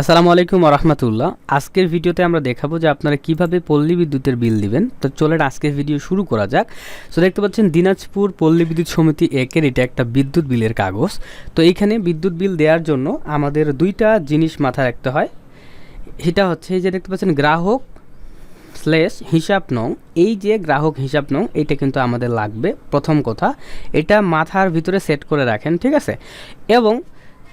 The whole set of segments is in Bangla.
আসসালামু আলাইকুম রহমতুল্লাহ। আজকের ভিডিওতে আমরা দেখাবো যে আপনারা কীভাবে পল্লী বিদ্যুতের বিল দিবেন। তো চলেন আজকের ভিডিও শুরু করা যাক। তো দেখতে পাচ্ছেন দিনাজপুর পল্লী বিদ্যুৎ সমিতি একের এটা একটা বিদ্যুৎ বিলের কাগজ। তো এইখানে বিদ্যুৎ বিল দেওয়ার জন্য আমাদের দুইটা জিনিস মাথায় রাখতে হয়। সেটা হচ্ছে যে দেখতে পাচ্ছেন গ্রাহক স্ল্যাশ হিসাব নং। এই যে গ্রাহক হিসাব নং, এটা কিন্তু আমাদের লাগবে। প্রথম কথা, এটা মাথার ভিতরে সেট করে রাখেন, ঠিক আছে? এবং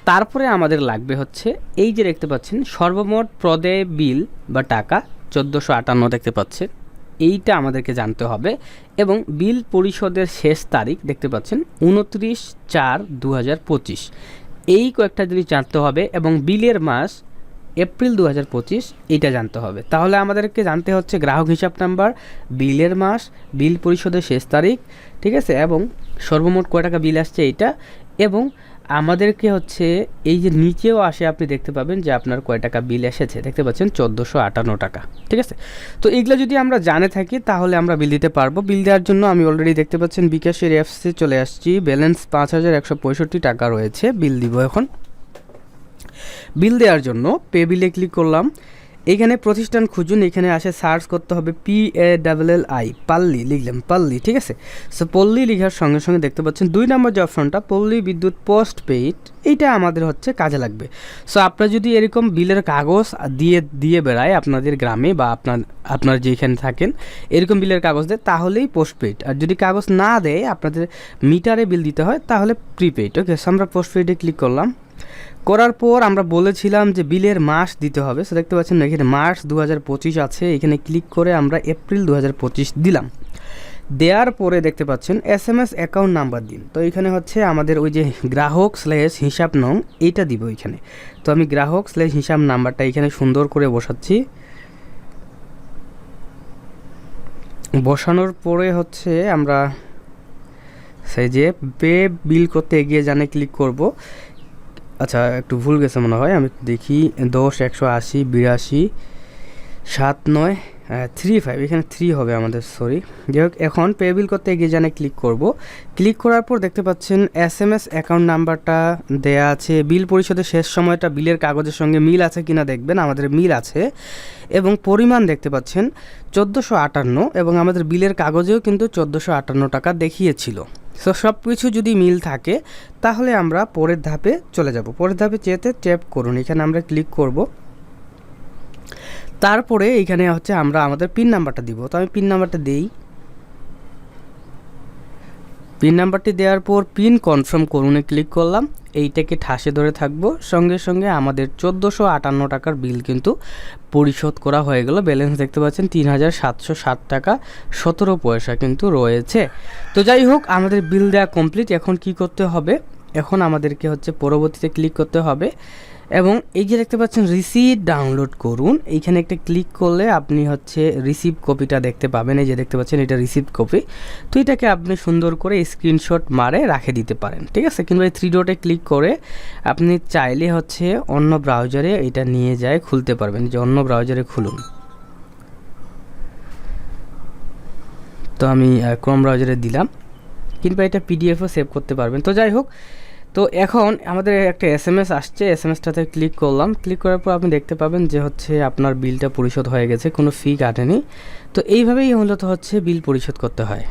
তারপরে আমাদের লাগবে হচ্ছে এই যে দেখতে পাচ্ছেন, সর্বমোট প্রদেয় বিল বা টাকা চোদ্দোশো আটান্ন দেখতে পাচ্ছেন। এইটা আমাদেরকে জানতে হবে এবং বিল পরিশোধের শেষ তারিখ দেখতে পাচ্ছেন, উনত্রিশ চার দু এই কয়েকটা জিনিস জানতে হবে এবং বিলের মাস এপ্রিল দু হাজার পঁচিশ, এইটা জানতে হবে। তাহলে আমাদেরকে জানতে হচ্ছে গ্রাহক হিসাব নাম্বার, বিলের মাস, বিল পরিশোধের শেষ তারিখ, ঠিক আছে? এবং সর্বমোট কয় টাকা বিল আসছে এইটা? এবং আমাদেরকে হচ্ছে এই যে নিচেও আসে, আপনি দেখতে পাবেন যে আপনার কয় টাকা বিল এসেছে। দেখতে পাচ্ছেন চোদ্দোশো আটান্ন টাকা, ঠিক আছে? তো এগুলো যদি আমরা জানে থাকি, তাহলে আমরা বিল দিতে পারব। বিল দেওয়ার জন্য আমি অলরেডি দেখতে পাচ্ছেন বিকাশের অ্যাপসে চলে আসছি। ব্যালেন্স পাঁচ হাজার একশো পঁয়ষট্টি টাকা রয়েছে। বিল দিব এখন। বিল দেওয়ার জন্য পে বিলে ক্লিক করলাম। এখানে প্রতিষ্ঠান খুঁজুন, এখানে আসে সার্চ করতে হবে P A double L I Palli, লিখলাম পাল্লি, ঠিক আছে? সো পল্লী লিখার সঙ্গে সঙ্গে দেখতে পাচ্ছেন, দুই নম্বর যে অপশনটা, পল্লী বিদ্যুৎ পোস্ট পেইড, এইটা আমাদের হচ্ছে কাজে লাগবে। সো আপনারা যদি এরকম বিলের কাগজ দিয়ে দিয়ে বেড়ায় আপনাদের গ্রামে বা আপনার আপনার যেখানে থাকেন, এরকম বিলের কাগজ দেয়, তাহলেই পোস্ট পেইড। আর যদি কাগজ না দেয়, আপনাদের মিটারে বিল দিতে হয়, তাহলে প্রিপেইড, ওকে? সো আমরা পোস্ট পেইডে ক্লিক করলাম। করার পর আমরা বলেছিলাম যে বিলের মাস দিতে হবে। সো দেখতে পাচ্ছেন এখানে মার্চ দু হাজার পঁচিশ আছে। এখানে ক্লিক করে আমরা এপ্রিল দু হাজার পঁচিশ দিলাম। দেওয়ার পরে দেখতে পাচ্ছেন S M S account number দিন। তো এখানে হচ্ছে আমাদের ওই যে গ্রাহক স্ল্যাশ হিসাব নং, এইটা দিব এখানে। তো আমি গ্রাহক স্ল্যাশ হিসাব নাম্বারটা এখানে সুন্দর করে বসাচ্ছি। বসানোর পরে হচ্ছে আমরা সেই যে পে বিল করতে এগিয়ে জানে ক্লিক করব। আচ্ছা একটু ভুল গেছে মনে হয়, আমি দেখি, দশ, একশো আশি, বিরাশি, সাত, নয় থ্রি ফাইভ এখানে থ্রি হবে আমাদের সরি যাই হোক, এখন পে বিল করতে এগিয়ে জানে ক্লিক করব। ক্লিক করার পর দেখতে পাচ্ছেন এস এম এস অ্যাকাউন্ট নাম্বারটা দেয়া আছে বিল পরিশোধের শেষ সময়টা বিলের কাগজের সঙ্গে মিল আছে কিনা দেখবেন, আমাদের মিল আছে। এবং পরিমাণ দেখতে পাচ্ছেন, চোদ্দোশো আটান্ন, এবং আমাদের বিলের কাগজেও কিন্তু চোদ্দোশো আটান্ন টাকা দেখিয়েছিল। সো সব কিছু যদি মিল থাকে, তাহলে আমরা পরের ধাপে চলে যাব। পরের ধাপে যেতে ট্যাপ করুন। এখানে আমরা ক্লিক করব। তারপরে এখানে হচ্ছে আমরা আমাদের পিন নাম্বারটা দিব। তো আমি পিন নাম্বারটা দিই। পিন নাম্বারটি দেওয়ার পর পিন কনফার্ম করুনে ক্লিক করলাম। এইটাকে ঠাসে ধরে থাকব। সঙ্গে সঙ্গে আমাদের চোদ্দোশো আটান্ন টাকার বিল কিন্তু পরিশোধ করা হয়ে গেল। ব্যালেন্স দেখতে পাচ্ছেন তিন হাজার সাতশো ষাট টাকা, সতেরো পয়সা কিন্তু রয়েছে। তো যাই হোক, আমাদের বিল দেওয়া কমপ্লিট এখন কি করতে হবে? এখন আমাদেরকে হচ্ছে পরবর্তীতে ক্লিক করতে হবে। এবং এই যে দেখতে পাচ্ছেন রিসিপ্ট ডাউনলোড করুন। এইখানে একটা ক্লিক করলে আপনি হচ্ছে রিসিপ্ট কপিটা দেখতে পাবেন। এই যে দেখতে পাচ্ছেন, এটা রিসিপ্ট কপি তো এটাকে আপনি সুন্দর করে স্ক্রিনশট মারে রাখে দিতে পারেন, ঠিক আছে? কিংবা এই থ্রি ডটে ক্লিক করে আপনি চাইলে হচ্ছে অন্য ব্রাউজারে এটা নিয়ে যায়, খুলতে পারবেন। যে অন্য ব্রাউজারে খুলুন। তো আমি ক্রোম ব্রাউজারে দিলাম। কিংবা এটা পিডিএফও সেভ করতে পারবেন। তো যাই হোক তো এখন আমাদের একটা এস এম এস আসছে এস এম এসটাতে ক্লিক করলাম। ক্লিক করার পর আপনি দেখতে পাবেন যে হচ্ছে আপনার বিলটা পরিশোধ হয়ে গেছে, কোনো ফি কাটেনি। তো এইভাবেই মূলত হচ্ছে বিল পরিশোধ করতে হয়।